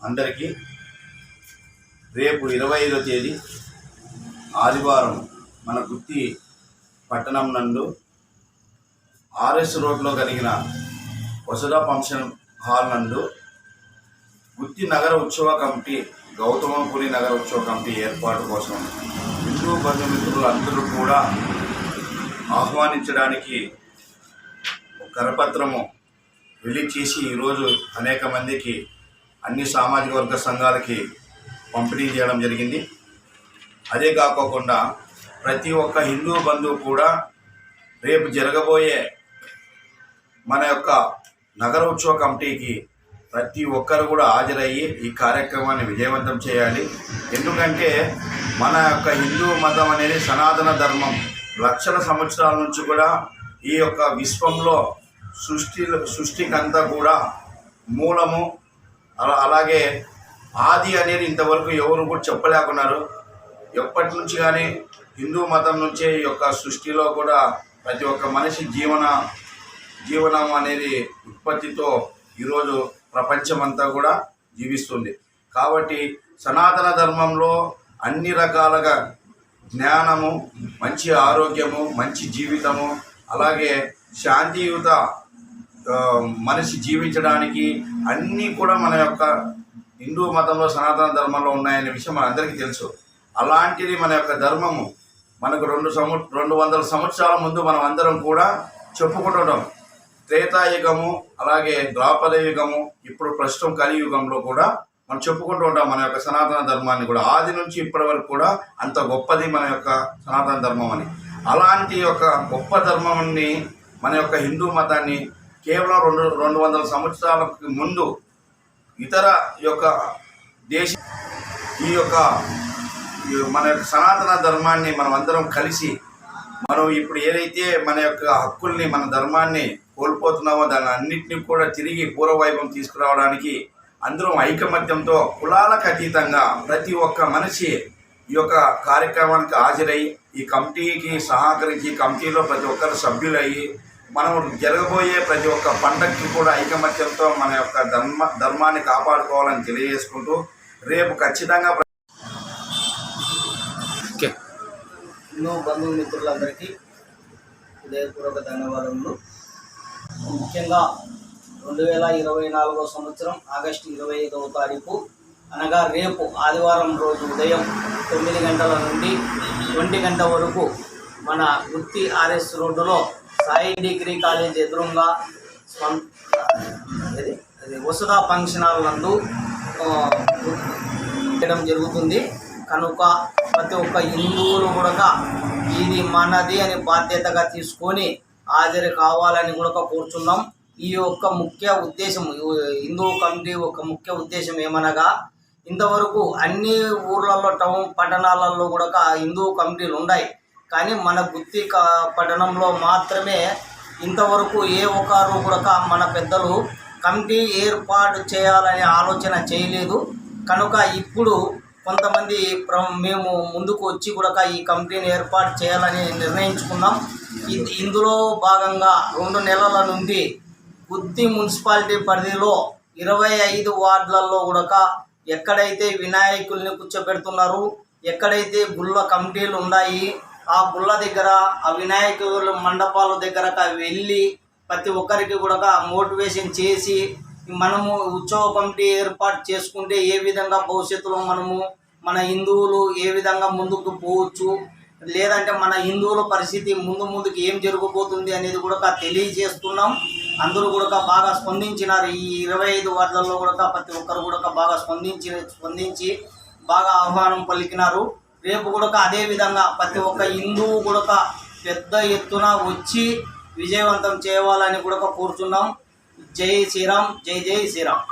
అందరికీ రేపు ఇరవై ఐదో తేదీ ఆదివారం మన గుత్తి పట్టణం నందు ఆర్ఎస్ రోడ్లో కలిగిన వసుధ ఫంక్షన్ హాల్ నందు గుత్తి నగర ఉత్సవ కమిటీ గౌతమపురి నగర ఉత్సవ కమిటీ ఏర్పాటు కోసం హిందూ బంధుమిత్రులందరూ కూడా ఆహ్వానించడానికి కరపత్రము రిలీజ్ చేసి ఈరోజు అనేక మందికి అన్ని సామాజిక వర్గ సంఘాలకి పంపిణీ చేయడం జరిగింది. అదే కాకోకుండా ప్రతి ఒక్క హిందూ బంధువు కూడా రేపు జరగబోయే మన యొక్క నగర ఉత్సవ కమిటీకి ప్రతి ఒక్కరు కూడా హాజరయ్యి ఈ కార్యక్రమాన్ని విజయవంతం చేయాలి. ఎందుకంటే మన యొక్క హిందూ మతం అనేది సనాతన ధర్మం. లక్షల సంవత్సరాల నుంచి కూడా ఈ యొక్క విశ్వంలో సృష్టి సృష్టికంతా కూడా మూలము అలా- అలాగే ఆది అనేది ఇంతవరకు ఎవరు కూడా చెప్పలేకున్నారు. ఎప్పటి నుంచి కానీ హిందూ మతం నుంచే ఈ యొక్క సృష్టిలో కూడా ప్రతి ఒక్క మనిషి జీవన జీవనం అనేది ఉత్పత్తితో ఈరోజు ప్రపంచమంతా కూడా జీవిస్తుంది. కాబట్టి సనాతన ధర్మంలో అన్ని రకాలుగా జ్ఞానము మంచి ఆరోగ్యము మంచి జీవితము అలాగే శాంతియుత మనిషి జీవించడానికి అన్నీ కూడా మన యొక్క హిందూ మతంలో సనాతన ధర్మంలో ఉన్నాయనే విషయం మనందరికీ తెలుసు. అలాంటిది మన యొక్క ధర్మము మనకు రెండు సంవ రెండు వందల సంవత్సరాల ముందు మనం అందరం కూడా చెప్పుకుంటున్నాం త్రేతాయుగము అలాగే ద్వాపర యుగము ఇప్పుడు ప్రస్తుతం కలియుగంలో కూడా మనం చెప్పుకుంటూ ఉంటాం మన యొక్క సనాతన ధర్మాన్ని కూడా. ఆది నుంచి ఇప్పటి వరకు కూడా అంత గొప్పది మన యొక్క సనాతన ధర్మం అని. అలాంటి యొక్క గొప్ప ధర్మాన్ని మన యొక్క హిందూ మతాన్ని కేవలం రెండు రెండు వందల సంవత్సరాలకు ముందు ఇతర యొక్క దేశ ఈ యొక్క మన యొక్క సనాతన ధర్మాన్ని మనం అందరం కలిసి మనం ఇప్పుడు ఏదైతే మన యొక్క హక్కుల్ని మన ధర్మాన్ని కోల్పోతున్నామో దాని అన్నింటినీ కూడా తిరిగి పూర్వవైభవం తీసుకురావడానికి అందరం ఐకమత్యంతో కులాలకు అతీతంగా ప్రతి ఒక్క మనిషి ఈ యొక్క కార్యక్రమానికి హాజరై ఈ కమిటీకి సహకరించి కమిటీలో ప్రతి ఒక్కరు సభ్యులయ్యి మనం జరగబోయే ప్రతి ఒక్క పండగకి కూడా ఐకమత్యంతో మన యొక్క ధర్మ ధర్మాన్ని కాపాడుకోవాలని తెలియజేసుకుంటూ రేపు ఖచ్చితంగా ఓకే. ఎన్నో బంధుమిత్రులందరికీ హృదయపూర్వక ధన్యవాదములు. ముఖ్యంగా రెండు వేల ఇరవై నాలుగో సంవత్సరం ఆగస్టు ఇరవై ఐదవ తారీఖు అనగా రేపు ఆదివారం రోజు ఉదయం తొమ్మిది గంటల నుండి ఒంటి గంట వరకు మన గుత్తి ఆర్ఎస్ రోడ్డులో సాయి డిగ్రీ కాలేజ్ ఎదురుగా వసుదా ఇది వసుధ ఫంక్షన్ హాల్ నందు చేయడం జరుగుతుంది. కనుక ప్రతి ఒక్క హిందువులు కూడా ఇది మనది అని బాధ్యతగా తీసుకొని హాజరు కావాలని కూడా కోరుచున్నాం. ఈ యొక్క ముఖ్య ఉద్దేశం హిందూ కమిటీ ఒక ముఖ్య ఉద్దేశం ఏమనగా ఇంతవరకు అన్ని ఊర్లలో టౌన్ పట్టణాలలో కూడా హిందూ కమిటీలు ఉన్నాయి కానీ మన గుత్తి పట్టణంలో మాత్రమే ఇంతవరకు ఏ ఒక్కరు కూడా మన పెద్దలు కమిటీ ఏర్పాటు చేయాలనే ఆలోచన చేయలేదు. కనుక ఇప్పుడు కొంతమంది ప్ర మేము ముందుకు వచ్చి కూడా ఈ కమిటీని ఏర్పాటు చేయాలని నిర్ణయించుకున్నాం. ఇది ఇందులో భాగంగా రెండు నెలల నుండి గుత్తి మున్సిపాలిటీ పరిధిలో ఇరవై ఐదు వార్డులలో కూడా ఎక్కడైతే వినాయకుల్ని కూర్చోబెడుతున్నారు ఎక్కడైతే గుళ్ళ కమిటీలు ఉన్నాయి ఆ గుళ్ళ దగ్గర ఆ వినాయకుల మండపాల దగ్గర వెళ్ళి ప్రతి ఒక్కరికి కూడా మోటివేషన్ చేసి మనము ఉత్సవ కమిటీ ఏర్పాటు చేసుకుంటే ఏ విధంగా భవిష్యత్తులో మనము మన హిందువులు ఏ విధంగా ముందుకు పోవచ్చు లేదంటే మన హిందువుల పరిస్థితి ముందు ముందుకు ఏం జరగబోతుంది అనేది కూడా తెలియజేస్తున్నాం. అందరూ కూడా బాగా స్పందించినారు. ఈ ఇరవై ఐదు వార్డులలో కూడా ప్రతి ఒక్కరు కూడా బాగా స్పందించి స్పందించి బాగా ఆహ్వానం పలికినారు. రేపు కూడా అదే విధంగా ప్రతి ఒక్క హిందువు కూడా పెద్ద ఎత్తున వచ్చి విజయవంతం చేయాలని కూడా కూర్చున్నాం. జై శ్రీరామ్ జై జై శ్రీరామ్.